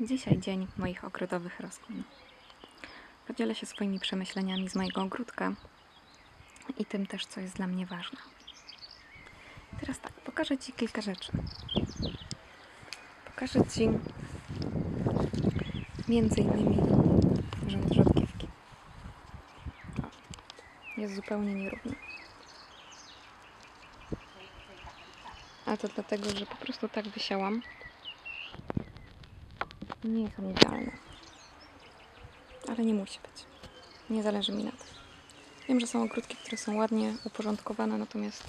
Dzisiaj dzień moich ogrodowych roślin. Podzielę się swoimi przemyśleniami z mojego ogródka i tym też, co jest dla mnie ważne. Teraz tak, pokażę Ci kilka rzeczy. Pokażę Ci między innymi rząd rzodkiewki. Jest zupełnie nierówny. A to dlatego, że po prostu tak wysiałam. Nie są idealne. Ale nie musi być. Nie zależy mi na tym. Wiem, że są ogródki, które są ładnie uporządkowane, natomiast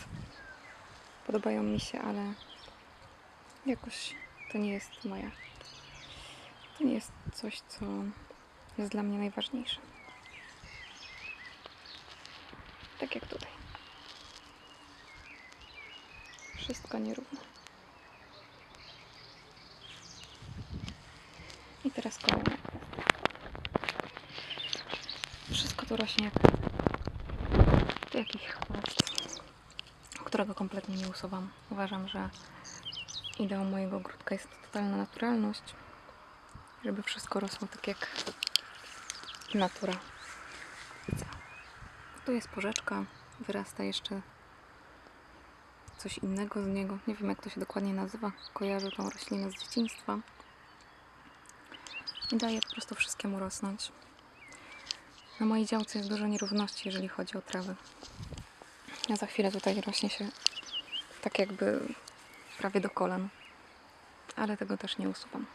podobają mi się, ale jakoś to nie jest moja. To nie jest coś, co jest dla mnie najważniejsze. Tak jak tutaj. Wszystko nierówne. I teraz kolejna kwestia. Wszystko tu rośnie jak to jakiś chwast, którego kompletnie nie usuwam. Uważam, że ideą mojego ogródka jest totalna naturalność, żeby wszystko rosło tak jak natura. Tu jest porzeczka, wyrasta jeszcze coś innego z niego. Nie wiem jak to się dokładnie nazywa. Kojarzę tą roślinę z dzieciństwa. I daję po prostu wszystkiemu rosnąć. Na mojej działce jest dużo nierówności, jeżeli chodzi o trawy. A za chwilę tutaj rośnie się tak jakby prawie do kolan. Ale tego też nie usuwam.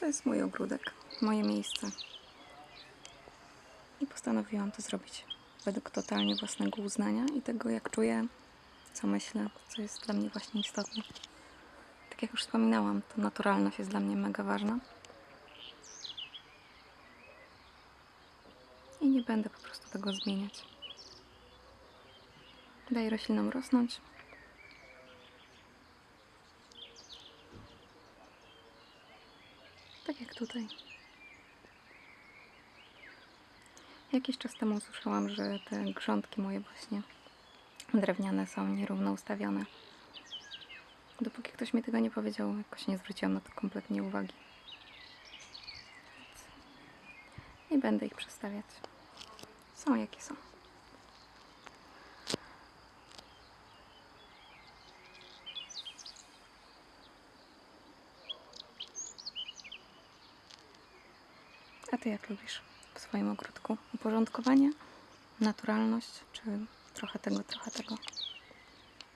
To jest mój ogródek, moje miejsce. I postanowiłam to zrobić według totalnie własnego uznania i tego, jak czuję, co myślę, co jest dla mnie właśnie istotne. Tak jak już wspominałam, to naturalność jest dla mnie mega ważna. I nie będę po prostu tego zmieniać. Daję roślinom rosnąć. Tak jak tutaj. Jakiś czas temu usłyszałam, że te grządki moje właśnie drewniane są nierówno ustawione. Dopóki ktoś mi tego nie powiedział, jakoś nie zwróciłam na to kompletnie uwagi. Nie będę ich przestawiać. Są jakie są. A ty jak lubisz w swoim ogródku? Uporządkowanie, naturalność, czy trochę tego, trochę tego?